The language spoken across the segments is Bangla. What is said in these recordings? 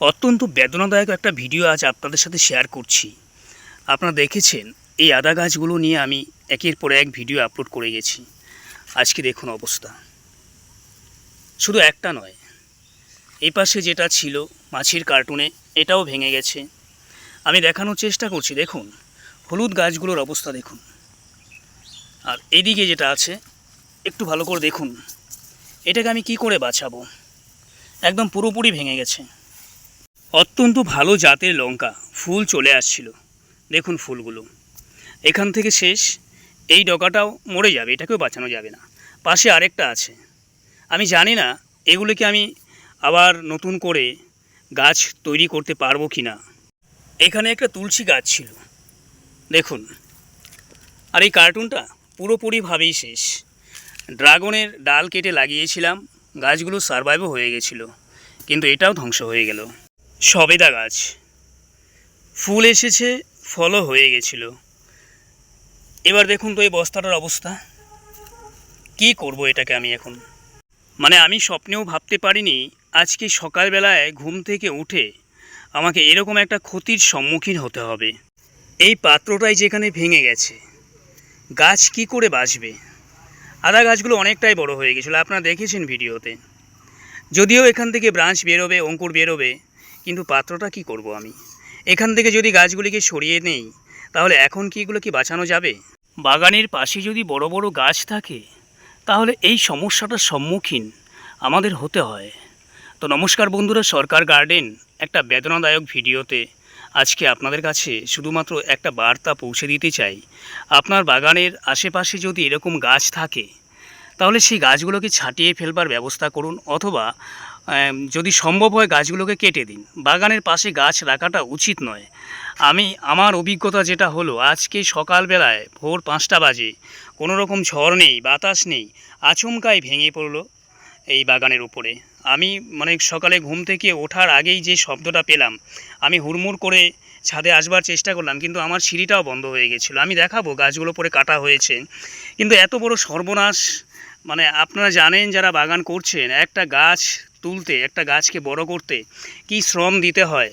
অত্যন্ত বেদনাদায়ক একটা ভিডিও আজ আপনাদের সাথে শেয়ার করছি। আপনারা দেখেছেন, এই আদা গাছগুলো নিয়ে আমি একের পর এক ভিডিও আপলোড করে গেছি। আজকে দেখুন অবস্থা। শুধু একটা নয়, এই পাশে যেটা ছিল মাছির কার্টুনে এটাও ভেঙে গেছে। আমি দেখানোর চেষ্টা করছি, দেখুন, হলুদ গাছগুলোর অবস্থা দেখুন। আর এদিকে যেটা আছে, একটু ভালো করে দেখুন। এটাকে আমি কি করে বাঁচাবো? একদম পুরোপুরি ভেঙে গেছে। অত্যন্ত ভালো জাতের লঙ্কা, ফুল চলে আসছিল। দেখুন ফুলগুলো। এখান থেকে শেষ, এই ডগাটাও মরে যাবে, এটাকেও বাঁচানো যাবে না। পাশে আরেকটা আছে। আমি জানি না এগুলোকে আমি আবার নতুন করে গাছ তৈরি করতে পারব কি না এখানে একটা তুলসী গাছ ছিল। দেখুন। আর এই কার্টুনটা পুরোপুরিভাবেই শেষ। ড্রাগনের ডাল কেটে লাগিয়েছিলাম, গাছগুলো সারভাইভও হয়ে গেছিল, কিন্তু এটাও ধ্বংস হয়ে গেল। সবেদা গাছ। ফুল এসেছে, ফলও হয়ে গেছিল। এবার দেখুন তো এই বস্তাটার অবস্থা। কি করব এটাকে আমি এখন? মানে আমি স্বপ্নেও ভাবতে পারিনি, আজকে সকালবেলায় ঘুম থেকে উঠে আমাকে এরকম একটা ক্ষতির সম্মুখীন হতে হবে। এই পাত্রটাই যেখানে ভেঙে গেছে। গাছ কি করে বাঁচবে? আদা গাছগুলো অনেকটাই বড় হয়ে গেছিল, আপনারা দেখেছেন ভিডিওতে। যদিও এখান থেকে ব্রাঞ্চ বেরোবে, অঙ্কুর বেরোবে কিন্তু পাত্রটা কি করব আমি? এখান থেকে যদি গাছগুলিকে সরিয়ে নেই, তাহলে এখন কি এগুলো কি বাঁচানো যাবে? বাগানের পাশে যদি বড় বড় গাছ থাকে, তাহলে এই সমস্যাটার সম্মুখীন আমাদের হতে হয়। তো নমস্কার বন্ধুরা, সরকার গার্ডেন একটা বেদনাদায়ক ভিডিওতে আজকে আপনাদের কাছে শুধুমাত্র একটা বার্তা পৌঁছে দিতে চাই। আপনার বাগানের আশেপাশে যদি এরকম গাছ থাকে, তাহলে সেই গাছগুলোকে ছাটিয়ে ফেলবার ব্যবস্থা করুন অথবা যদি সম্ভব হয় গাছগুলোকে কেটে দিন। বাগানের পাশে গাছ রাখাটা উচিত নয়। আমি, আমার অভিজ্ঞতা যেটা হলো, আজকে সকালবেলায় ভোর পাঁচটা বাজে কোনো রকম ঝড় নেই, বাতাস নেই, আচমকাই ভেঙে পড়ল এই বাগানের উপরে। আমি মানে সকালে ঘুম থেকে ওঠার আগেই যে শব্দটা পেলাম, আমি হুড়মুড় করে ছাদে আসবার চেষ্টা করলাম, কিন্তু আমার সিঁড়িটাও বন্ধ হয়ে গেছিল। আমি দেখাবো গাছগুলো পরে কাটা হয়েছে। কিন্তু এত বড় সর্বনাশ মানে আপনারা জানেন যারা বাগান করছেন, একটা গাছ তুলতে, একটা গাছকে বড় করতে কি শ্রম দিতে হয়?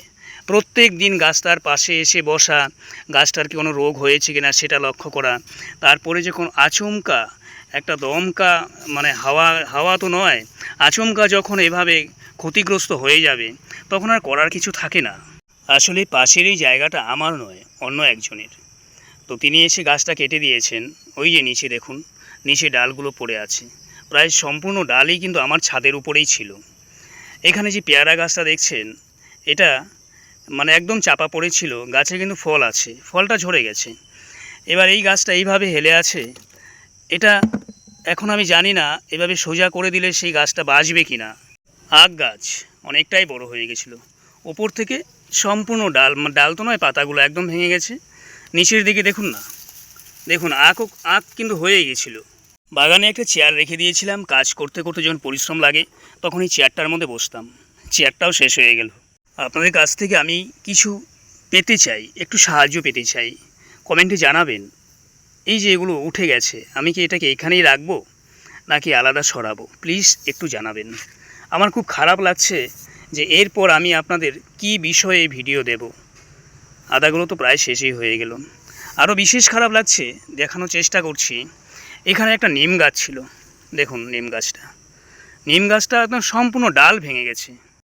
প্রত্যেক দিন গাছটার পাশে এসে বসা, গাছটার কি কোনো রোগ হয়েছে কিনা সেটা লক্ষ্য করা। তারপরে যখন আচমকা, একটা দমকা মানে হাওয়া হাওয়া তো নয়, আচমকা যখন এভাবে ক্ষতিগ্রস্ত হয়ে যাবে, তখন আর করার কিছু থাকে না। আসলে পাশের এই জায়গাটা আমার নয়, অন্য একজনের। তো তিনি এসে গাছটা কেটে দিয়েছেন, ওই যে নিচে দেখুন, নিচে ডালগুলো পড়ে আছে। প্রায় সম্পূর্ণ ডালই কিন্তু আমার ছাদের উপরেই ছিল। এখানে যে পেয়ারা গাছটা দেখছেন, এটা মানে একদম চাপা পড়েছিল, গাছে কিন্তু ফল আছে, ফলটা ঝরে গেছে। এবার এই গাছটা এইভাবে হেলে আছে, এটা এখন আমি জানি না, এভাবে সোজা করে দিলে সেই গাছটা বাঁচবে কি না আগ গাছ অনেকটাই বড় হয়ে গেছিল। ওপর থেকে সম্পূর্ণ ডাল মানে ডাল তো নয়, পাতাগুলো একদম ভেঙে গেছে। নিচের দিকে দেখুন না, দেখুন আঁকও আঁক কিন্তু হয়ে গেছিল। বাগানে একটা চেয়ার রেখে দিয়েছিলাম। কাজ করতে করতে যখন পরিশ্রম লাগে, তখন এই চেয়ারটার মধ্যে বসতাম। চেয়ারটাও শেষ হয়ে গেল। আপনাদের কাছ থেকে আমি কিছু পেতে চাই, একটু সাহায্য পেতে চাই। কমেন্টে জানাবেন, এই যে এগুলো উঠে গেছে, আমি কি এটাকে এখানেই রাখব, নাকি আলাদা সরাবো? প্লিজ একটু জানাবেন। আমার খুব খারাপ লাগছে যে এরপর আমি আপনাদের কি বিষয়ে ভিডিও দেব। আদাগুলো তো প্রায় শেষই হয়ে গেল। আরও বিশেষ খারাপ লাগছে, দেখানোর চেষ্টা করছি এখানে একটা নিম গাছ ছিল। দেখুন নিম গাছটা। নিম গাছটা একদম সম্পূর্ণ ডাল ভেঙে গেছে।